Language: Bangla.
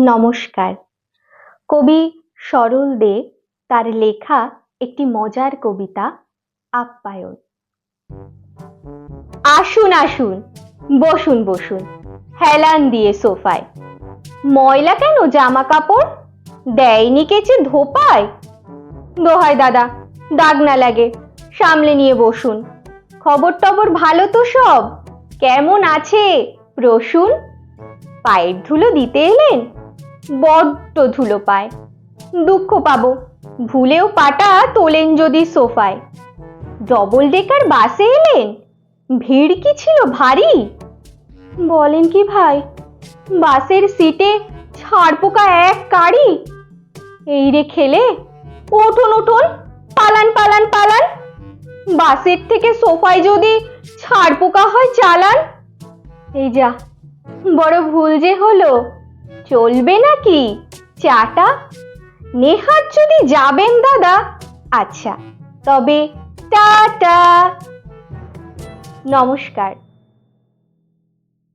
নমস্কার। কবি সরল দে তার লেখা একটি মজার কবিতা, আপ্যায়ন। আসুন আসুন, বসুন বসুন, হেলান দিয়ে সোফায়। ময়লা কেন, জামা কাপড়? দেয়নি কেচে ধোপায়? দোহাই দাদা, দাগ না লাগে, সামলে নিয়ে বসুন। খবর টবর ভালো তো সব, কেমন আছে? রসুন পায়ের ধুলো দিতে এলেন? বড্ড ধুলো পায়। দুঃখ পাবো, ভুলেও পাটা তোলেন যদি সোফায়। ডবল ডেকার বাসে এলেন? ভিড় কি ছিল ভারী? বলেন কি ভাই, বাসের সিটে ছাড় পোকা এক কারি? এই রে খেলে ওঠুন উঠুন, পালান পালান পালান। বাসের থেকে সোফায় যদি ছাড় পোকা হয় চালান। এই যা, বড় ভুল যে হলো। চলবে নাকি? চাটা? নেহাত যদি যাবেন দাদা। আচ্ছা তবে টাটা। নমস্কার।